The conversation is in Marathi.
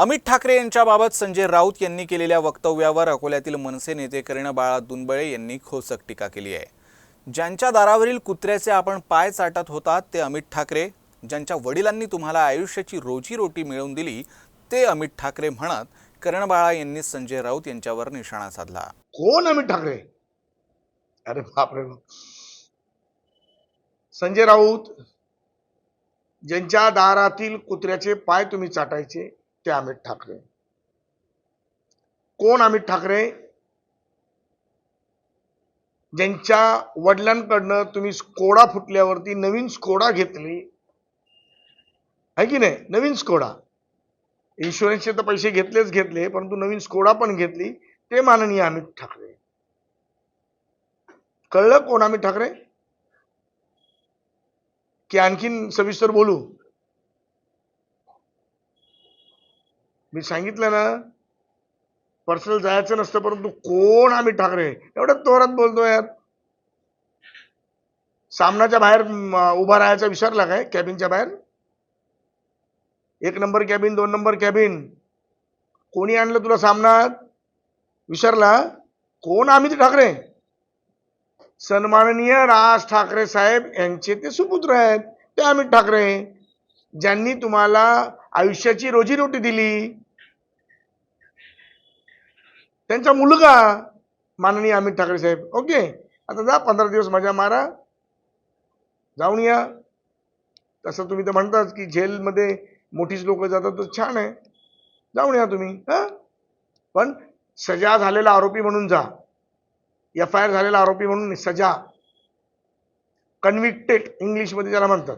अमित ठाकरे यांच्याबाबत संजय राऊत यांनी केलेल्या वक्तव्यावर अकोल्यातील मनसे नेते कर्ण बाळा दुनबळे यांनी खोसक टीका केली आहे. ज्यांच्या दारावरील कुत्र्याचे आपण पाय चाटत होतात ते अमित ठाकरे. ज्यांच्या वडिलांनी तुम्हाला आयुष्याची रोजीरोटी मिळवून दिली ते अमित ठाकरे म्हणत करण बाळा यांनी संजय राऊत यांच्यावर निशाणा साधला. कोण अमित ठाकरे? अरे बापरे. संजय राऊत ज्यांच्या दारातील कुत्र्याचे पाय तुम्ही चाटायचे ते अमित ठाकरे. कोण अमित ठाकरे? ज्यांच्या वडिलांकडनं तुम्ही स्कोडा फुटल्यावरती नवीन स्कोडा घेतली. आहे की नाही? नवीन स्कोडा. इन्शुरन्सचे तर पैसे घेतलेच घेतले परंतु नवीन स्कोडा पण घेतली. ते माननीय अमित ठाकरे. कळलं कोण अमित ठाकरे? की आणखीन सविस्तर बोलू? मी सांगितलं ना पर्सनल जायचं नसतं परंतु कोण अमित ठाकरे? एवढ्या तोरात बोलतोय यार. सामनाच्या बाहेर उभा राहायचा विसरला काय कॅबिनच्या बाहेर? एक नंबर कॅबिन दोन नंबर कॅबिन. कोणी आणलं तुला सामनात? विसरला? कोण? अमित ठाकरे. सन्माननीय राज ठाकरे साहेब यांचे ते सुपुत्र आहेत. ते अमित ठाकरे. ज्यांनी तुम्हाला आयुष्याची रोजीरोटी दिली. त्यांचा मुलगा माननीय अमित ठाकरे साहेब. ओके. आता जा पंधरा दिवस मजा मारा. जाऊन या. तसं तुम्ही तर म्हणताच की जेलमध्ये मोठीच लोक जातात तर छान आहे. जाऊन या तुम्ही. हा? पण सजा झालेला आरोपी म्हणून जा. एफ आय आर झालेला आरोपी म्हणून सजा. कन्व्हिक्टेड इंग्लिशमध्ये ज्याला म्हणतात.